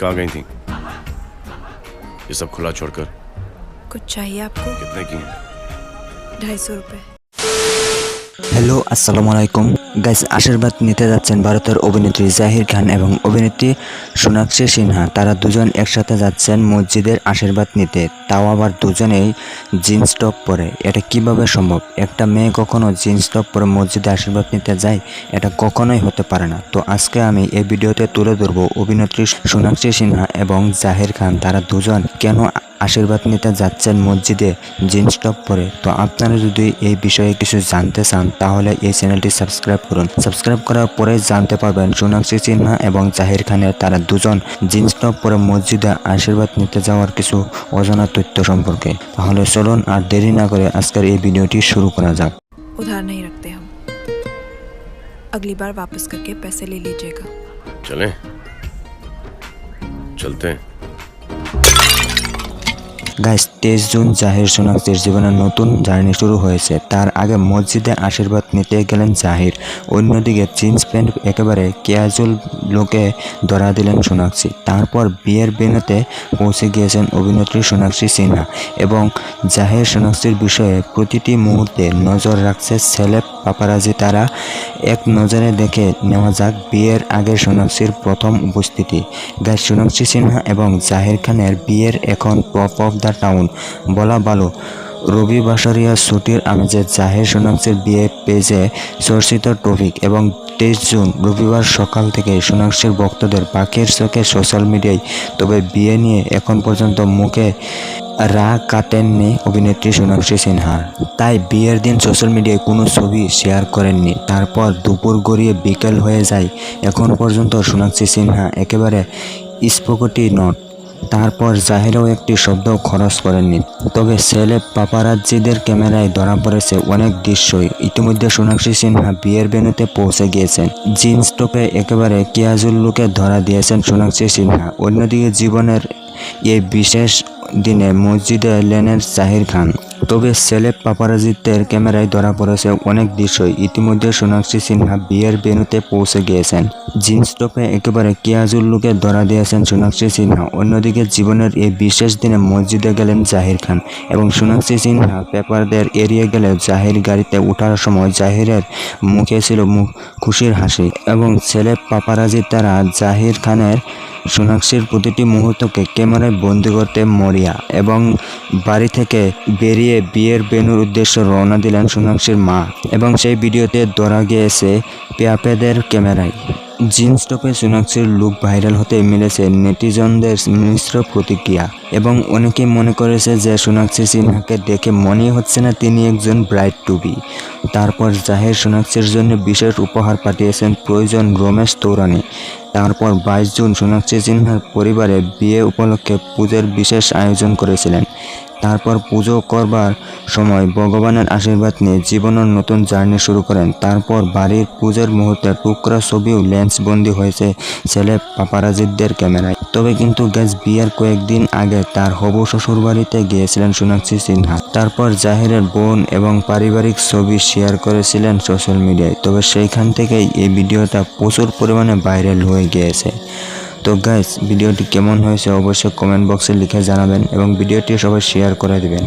कहाँ गई थी? ये सब खुला छोड़कर। कुछ चाहिए आपको? कितने की हैं? ढाई सौ रुपये হ্যালো, আসসালামু আলাইকুম। গাইস, আশীর্বাদ নিতে যাচ্ছেন ভারতের অভিনেত্রী জাহির খান এবং অভিনেত্রী সোনাক্ষী সিনহা। তারা দুজন একসাথে যাচ্ছেন মসজিদের আশীর্বাদ নিতে। তাও আবার দুজনেই জিন্স টপ পরে। এটা কীভাবে সম্ভব? একটা মেয়ে কখনো জিন্স টপ পরে মসজিদে আশীর্বাদ নিতে যায়? এটা কখনোই হতে পারে না। তো আজকে আমি এই ভিডিওতে তুলে ধরবো অভিনেত্রী সোনাক্ষী সিনহা এবং জাহির খান। তারা দুজন কেন আশীর্বাদ নিতে যাচ্ছেন মসজিদে জিন্স টপ পরে তো আপনারা যদি এই বিষয়ে কিছু জানতে চান তাহলে এই চ্যানেলটি সাবস্ক্রাইব করুন সাবস্ক্রাইব করার পরে জানতে পারবেন সোনাক্ষী সিনহা এবং জাহির খানের তারা দুজন জিন্স টপ পরে মসজিদে আশীর্বাদ নিতে যাওয়ার কিছু অজানা তথ্য সম্পর্কে তাহলে চলুন আর দেরি না করে আজকের এই ভিডিওটি শুরু করা যাক उधार नहीं रखते हम अगली बार वापस करके पैसे ले लीजिएगा चलें चलते हैं গাইস তেইশ জুন জাহির সোনাক্ষীর জীবনের নতুন জার্নি শুরু হয়েছে। তার আগে মসজিদে আশীর্বাদ নিতে গেলেন জাহির। অন্যদিকে জিন্স প্যান্ট একেবারে ক্যাজুয়াল লোকে ধরা দিলেন সোনাক্ষী তারপর বিয়ের বেনুতে পৌঁছে গিয়েছেন অভিনেত্রী সোনাক্ষী সিনহা এবং জাহির সোনাক্ষীর বিষয়ে প্রতিটি মুহূর্তে নজর রাখছে সেলেব পাপারাজি তারা। এক নজরে দেখে নেওয়া যাক বিয়ের আগে সোনাক্ষীর প্রথম উপস্থিতি। গাইস সোনাক্ষী সিনহা এবং জাহির খানের বিয়ের এখন টপ অফ দ্য টাউন বলা ভালো। রবি বাসারিয়া ছুটির আমেজে জাহির সোনাক্ষীর বিয়ে পেজে চর্চিত টপিক এবং তেইশ জুন রবিবার সকাল থেকে সোনাক্ষীর ভক্তদের পাখির চোখে সোশ্যাল মিডিয়ায় তবে বিয়ে নিয়ে এখন পর্যন্ত মুখে রা কাটেননি অভিনেত্রী সোনাক্ষী সিনহা। তাই বিয়ের দিন সোশ্যাল মিডিয়ায় কোনো ছবি শেয়ার করেননি। তারপর দুপুর গড়িয়ে বিকেল হয়ে যায়। এখন পর্যন্ত সোনাক্ষী সিনহা একেবারে স্পকটি নট। তারপর জাহিরও একটি শব্দ খরচ করেননি। তবে ছেলে পাপারাজ্জিদের ক্যামেরায় ধরা পড়েছে অনেক দৃশ্যই। ইতিমধ্যে সোনাক্ষী সিনহা বিয়ের বেনুতে পৌঁছে গিয়েছেন। জিন্স টপে একেবারে কিয়াজুল লুকে ধরা দিয়েছেন সোনাক্ষী সিনহা। অন্যদিকে জীবনের এই বিশেষ দিনে মসজিদে এলেন জাহির খান। তবে সেলেব পাপারাজিদের ক্যামেরায় ধরা পড়েছে অনেক দৃশ্যই। ইতিমধ্যে সোনাক্ষী সিনহা বিয়ের বেনুতে পৌঁছে গিয়েছেন। জিন্স টপে একেবারে কিয়াজুল লুকে ধরা দিয়েছেন সোনাক্ষী সিনহা। অন্যদিকে জীবনের এই বিশেষ দিনে মসজিদে গেলেন জাহির খান এবং সোনাক্ষী সিনহা পেপারদের এড়িয়ে গেলে জাহির গাড়িতে ওঠার সময় জাহিরের মুখে ছিল মুখ খুশির হাসি। এবং সেলেব পাপারাজি তারা জাহির খানের সোনাক্ষীর প্রতিটি মুহূর্তকে ক্যামেরায় বন্দি করতে মরিয়া এবং বাড়ি থেকে বেরিয়ে বিয়ের বেনুর উদ্দেশ্যে রওনা দিলেন সোনাক্ষীর মা এবং সেই ভিডিওতে ধরা গিয়েছে পেয়াপেদের ক্যামেরায়। জিন্স টপে সোনাক্ষীর লুক ভাইরাল হতে মিলেছে নেটিজনদের মিশ্র প্রতিক্রিয়া এবং অনেকেই মনে করেছে যে সোনাক্ষী সিনহাকে দেখে মনেই হচ্ছে না তিনি একজন ব্রাইড টু বি তারপর জাহের সোনাক্ষীর জন্য বিশেষ উপহার পাঠিয়েছেন প্রয়োজন রমেশ তৌরানি। তারপর বাইশ জুন সোনাক্ষী সিনহার পরিবারে বিয়ে উপলক্ষে পুজোর বিশেষ আয়োজন করেছিলেন। তারপর পুজো করবার সময় ভগবানের আশীর্বাদ নিয়ে জীবনের নতুন জার্নি শুরু করেন। তারপর বাড়ির পুজোর মুহূর্তে টুকরা ছবিও লেন্স বন্দি হয়েছে ছেলে পাপারাজিদের ক্যামেরায়। তবে কিন্তু গ্যাস বিয়ের কয়েকদিন আগে তার হবু শ্বশুর বাড়িতে গিয়েছিলেন সোনাক্ষী সিনহা। তারপর জাহিরের বোন এবং পারিবারিক ছবি শেয়ার করেছিলেন সোশ্যাল মিডিয়ায়। তবে সেইখান থেকেই এই ভিডিওটা প্রচুর পরিমাণে ভাইরাল হয়ে গিয়েছে। তো গাইস ভিডিওটি কেমন হয়েছে অবশ্যই কমেন্ট বক্সে লিখে জানাবেন এবং ভিডিওটি সবাই শেয়ার করে দিবেন।